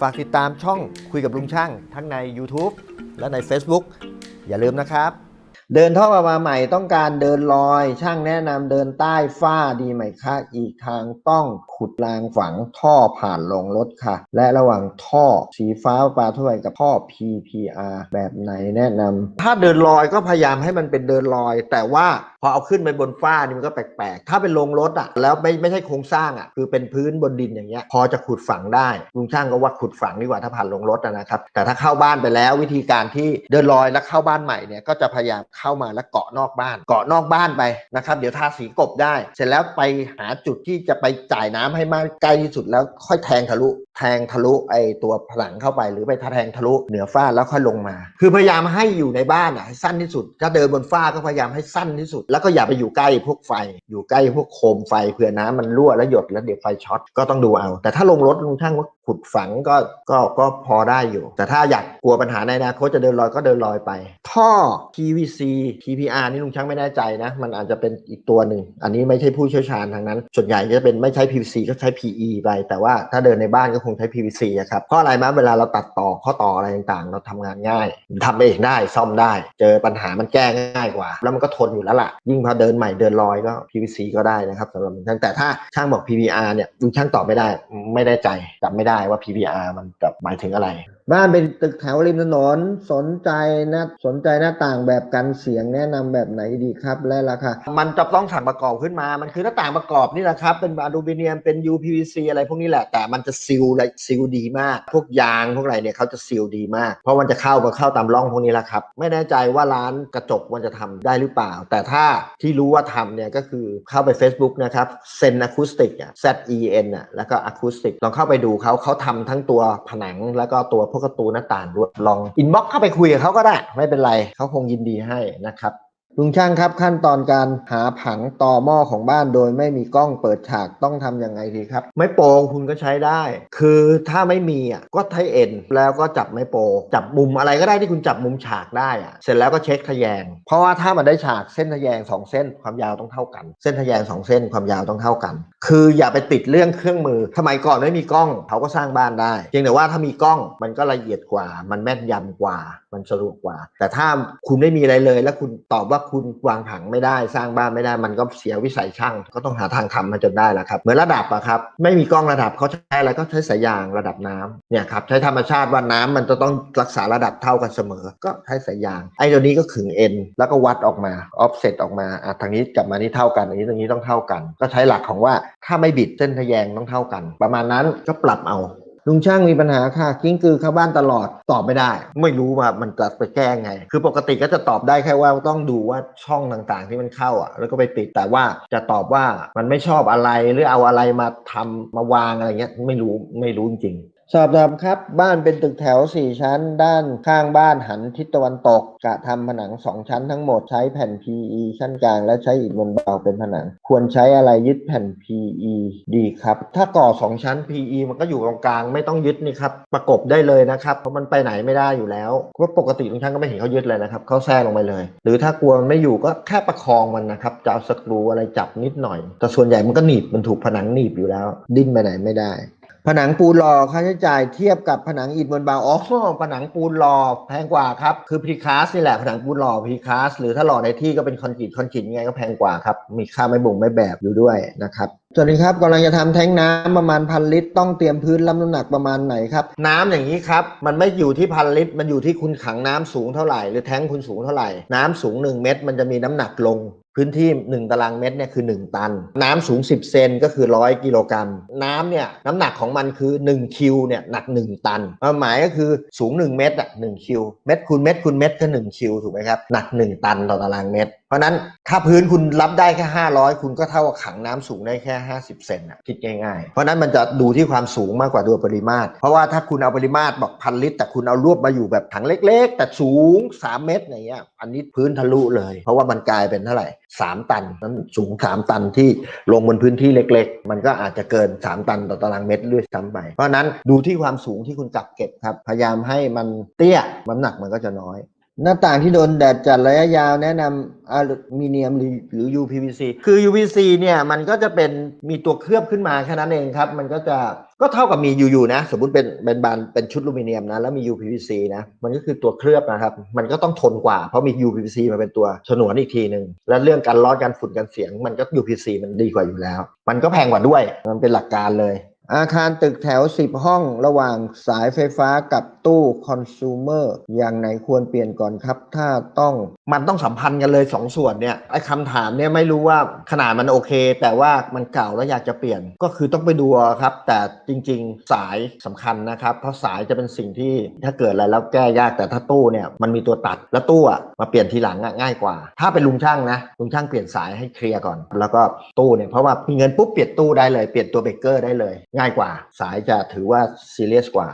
ฝากติดตามช่องคุยกับลุงช่าง ทั้งใน YouTube และใน Facebook อย่าลืมนะครับ เดินท่อมาใหม่ต้องการเดินลอย ช่างแนะนำเดินใต้ฝ้าดีไหมคะ อีกทางต้อง ขุดรางฝังท่อผ่านลงรถค่ะ และระหว่างท่อสีฟ้าปลาถ้วยกับท่อ PPR แบบไหนแนะนำถ้าเดินลอยก็พยายามให้มันเป็นเดินลอย แต่ว่าพอเอาขึ้นไปบนฝ้านี่มันก็แปลกๆ ถ้าเป็นลงรถอะแล้วไม่ไม่ใช่โครงสร้างอะคือเป็นพื้นบนดินอย่างเงี้ยพอจะขุดฝังได้ลุงช่างก็ว่าขุดฝังดีกว่าถ้าผ่านลงรถนะครับแต่ถ้าเข้าบ้านไปแล้ววิธีการที่เดินลอยแล้วเข้าบ้านใหม่เนี่ยก็จะพยายามเข้ามาแล้วเกาะนอกบ้าน เกาะนอกบ้านไปนะครับเดี๋ยวทาสีกบได้ เสร็จแล้วไปหาจุดที่จะไปจ่ายน้ำให้มากใกล้ที่สุดแล้วค่อยแทงทะลุ แทงทะลุไอตัวผนังเข้าไปหรือไปแทงทะลุเหนือฝ้าแล้วค่อยลงมา คือพยายามให้อยู่ในบ้านอะให้สั้นที่สุด ถ้าเดินบนฝ้าก็พยายามให้สั้นที่สุด แล้วก็อย่าไปอยู่ใกล้พวกไฟ อยู่ใกล้พวกโคมไฟเผื่อน้ำมันรั่วแล้วหยดแล้วเดี๋ยวไฟช็อตก็ต้องดูเอา แต่ถ้าลงรถลุงช่างว่าขุดฝังก็ก็ก็พอได้อยู่ แต่ถ้าอยากกลัวปัญหาในอนาคตจะเดินลอยก็เดินลอยไป ท่อ PVC PPR นี่ลุงช่างไม่แน่ใจนะ มันอาจจะเป็นอีกตัวหนึ่ง อันนี้ไม่ใช่ผู้เชี่ยวชาญทางนั้น ส่วนใหญ่จะเป็นไม่ใช้ PVC ก็ใช้ PE ไป แต่ว่าถ้าเดินในบ้านก็คงใช้ PVC อะครับ เพราะอะไรมาเวลาเราตัดต่อข้อต่ออะไรต่างๆ เราทำงานง่ายทำเองได้ซ่อมได้ เจอปัญหามันแก้ง่ายกว่า แล้วมันก็ทนอยู่แล้วล่ะ ยิ่งพอเดินใหม่เดินลอยก็ PVC ก็ได้นะครับสำหรับช่างแต่ถ้าช่างบอก PPR เนี่ยลุงช่างตอบไม่ได้ ไม่ได้ใจจำไม่ได้ว่า PPR มันจะหมายถึงอะไร บ้านเป็นตึกแถวริมถนนสนใจนะสนใจหน้าต่างแบบกันเสียงแนะนำแบบไหนดีครับและราคามันจะต้องสั่งประกอบขึ้นมา มันคือหน้าต่างประกอบนี่แหละครับ เป็นอลูมิเนียมเป็น UPVC อะไรพวกนี้แหละ แต่มันจะซีลและซีลดีมาก พวกยางพวกอะไรเนี่ยเขาจะซีลดีมาก เพราะมันจะเข้ามาเข้าตามร่องพวกนี้แหละครับ ไม่แน่ใจว่าร้านกระจกมันจะทำได้หรือเปล่า แต่ถ้าที่รู้ว่าทำเนี่ยก็คือเข้าไป Facebook นะครับเซนอะคูสติกอะ Z E N อะแล้วก็อะคูสติกลองเข้าไปดูเขาเขาทำทั้งตัวผนังแล้วก็ตัวพวกประตูหน้าต่างด้วยลองอินบ็อกเข้าไปคุยกับเขาก็ได้ ไม่เป็นไรเขาคงยินดีให้นะครับ ลุงช่างครับขั้นตอนการหาผังต่อหม้อของบ้านโดยไม่มีกล้องเปิดฉากต้องทำยังไงดีครับ ไม้โปงคุณก็ใช้ได้ คือถ้าไม่มีอะก็ใช้เอ็นแล้วก็จับไม้โปจับมุมอะไรก็ได้ที่คุณจับมุมฉากได้อะเสร็จแล้วก็เช็คทะแยง เพราะว่าถ้ามันได้ฉากเส้นทะแยงสองเส้นความยาวต้องเท่ากัน เส้นทะแยงสองเส้นความยาวต้องเท่ากัน คืออย่าไปติดเรื่องเครื่องมือสมัยก่อนไม่มีกล้องเขาก็สร้างบ้านได้เพียงแต่ว่าถ้ามีกล้องมันก็ละเอียดกว่า มันแม่นยำกว่า มันสะดวกกว่า แต่ถ้าคุณไม่มีอะไรเลย แล้วคุณตอบว่าคุณวางผังไม่ได้สร้างบ้านไม่ได้ มันก็เสียวิสัยช่าง ก็ต้องหาทางทำมาจนได้แหละครับเหมือนระดับอะครับไม่มีกล้องระดับเขาใช้อะไรก็ใช้สายยางระดับน้ำเนี่ยครับใช้ธรรมชาติว่าน้ำมันจะต้องรักษาระดับเท่ากันเสมอ ก็ใช้สายยางไอ้ตัวนี้ก็ขึงเอ็นแล้วก็วัดออกมาออฟเซตออกมาอะทางนี้กลับมานี่เท่ากันอันนี้ตรงนี้ต้องเท่ากัน ก็ใช้หลักของว่าถ้าไม่บิดเส้นทะแยงต้องเท่ากัน ประมาณนั้นก็ปรับเอา ลุงช่างมีปัญหาค่ะกิ้งกือเข้าบ้านตลอดตอบไม่ได้ ไม่รู้ว่ามันจะไปแก้ไง คือปกติก็จะตอบได้แค่ว่าต้องดูว่าช่องต่างๆ ที่มันเข้าอะ แล้วก็ไปปิดแต่ว่าจะตอบว่ามันไม่ชอบอะไรหรือเอาอะไรมาทำมาวางอะไรเงี้ยไม่รู้ไม่รู้จริง สอบถามครับ บ้านเป็นตึกแถว 4 ชั้น ด้านข้างบ้านหันทิศตะวันตก กะทำผนัง 2 ชั้นทั้งหมดใช้แผ่น PE ชั้นกลางและใช้อิฐบนเบาเป็นผนัง ควรใช้อะไรยึดแผ่น PE ดีครับ ถ้าก่อ 2 ชั้น PE มันก็อยู่ตรงกลางไม่ต้องยึดนี่ครับ ประกบได้เลยนะครับ เพราะมันไปไหนไม่ได้อยู่แล้วเพราะปกติทุกชั้นก็ไม่เห็นเขายึดเลยนะครับเขาแทรกลงไปเลย หรือถ้ากลัวมันไม่อยู่ก็แค่ประคองมันนะครับจะเอาสกรูอะไรจับนิดหน่อย แต่ส่วนใหญ่มันก็หนีบมันถูกผนังหนีบอยู่แล้ว ดิ้นไปไหนไม่ได้ ผนังปูนหล่อค่าใช้จ่ายเทียบกับผนังอิฐบนเบาอ๋อผนังปูนหล่อแพงกว่าครับ คือพรีคาสนี่แหละผนังปูนหล่อพรีคาสหรือถ้าหล่อในที่ก็เป็นคอนกรีตคอนกรีตยังไงก็แพงกว่าครับ มีค่าไม่บ่งไม่แบบอยู่ด้วยนะครับสวัสดีครับกำลังจะทำแท้งน้ำประมาณพันลิตรต้องเตรียมพื้นรับน้ำหนักประมาณไหนครับ น้ำอย่างนี้ครับ มันไม่อยู่ที่พันลิตร มันอยู่ที่คุณขังน้ำสูงเท่าไหร่หรือแท้งคุณสูงเท่าไหร่น้ำสูง 1 เมตร มันจะมีน้ำหนักลง พื้นที่ 1 ตารางเมตรเนี่ยคือ 1 ตัน น้ำสูง 10 เซนก็คือ 100 กิโลกรัม น้ำเนี่ยน้ำหนักของมันคือ 1 คิวเนี่ยหนัก 1 ตันความหมายก็คือสูง 1 เมตรอะ1คิว เมตรคูณเมตรคูณเมตรก็1คิวถูกไหมครับ หนัก 1 ตันต่อตารางเมตร เพราะนั้นถ้าพื้นคุณรับได้แค่ 500 คุณก็เท่ากับขังน้ำสูงได้แค่ 50 เซนอะคิดง่ายๆ เพราะนั้นมันจะดูที่ความสูงมากกว่าดูปริมาตร เพราะว่าถ้าคุณเอาปริมาตรบอกพันลิตร แต่คุณเอารวบมาอยู่แบบถังเล็ก ๆ แต่สูง 3 เมตรอย่างเงี้ยอันนี้พื้นทะลุเลย เพราะว่ามันกลายเป็นเท่าไหร่ 3 ตันนั้นสูง 3 ตันที่ลงบนพื้นที่เล็ก ๆ มันก็อาจจะเกิน 3 ตันต่อตารางเมตรด้วยซ้ำไป เพราะนั้นดูที่ความสูงที่คุณกักเก็บครับพยายามให้มันเตี้ยน้ำหนักมันก็จะน้อย หน้าต่างที่โดนแดดจัดระยะยาวแนะนำอลูมิเนียมหรือ UPVC คือ UPVC เนี่ยมันก็จะเป็นมีตัวเคลือบขึ้นมาแค่นั้นเองครับ มันก็จะก็เท่ากับมี UU นะ สมมติเป็นเป็นบานเป็นชุดอลูมิเนียมนะ แล้วมี UPVC นะมันก็คือตัวเคลือบนะครับ มันก็ต้องทนกว่าเพราะมี UPVC มาเป็นตัวฉนวนอีกทีหนึ่งและเรื่องการร้อนการฝุ่นการเสียง มันก็ UPVC มันดีกว่าอยู่แล้ว มันก็แพงกว่าด้วยมันเป็นหลักการเลย อาคารตึกแถว 10 ห้องระหว่างสายไฟฟ้ากับตู้คอน sumer อย่างไหนควรเปลี่ยนก่อนครับ ถ้าต้องมันต้องสัมพันธ์กันเลย 2ส่วนเนี่ยไอ้คำถามเนี่ยไม่รู้ว่าขนาดมันโอเค แต่ว่ามันเก่าแล้วอยากจะเปลี่ยนก็คือต้องไปดูครับ แต่จริง ๆ สายสำคัญนะครับ เพราะสายจะเป็นสิ่งที่ถ้าเกิดอะไรแล้วแก้ยากแต่ถ้าตู้เนี่ยมันมีตัวตัดแล้วตู้อะมาเปลี่ยนทีหลังอะง่ายกว่า ถ้าเป็นลุงช่างนะลุงช่างเปลี่ยนสายให้เคลียร์ก่อน แล้วก็ตู้เนี่ยเพราะว่ามีเงินปุ๊บเปลี่ยนตู้ได้เลยเปลี่ยนตัวเบรกเกอร์ได้เลยง่ายกว่า สายจะถือว่าซีเรียสกว่า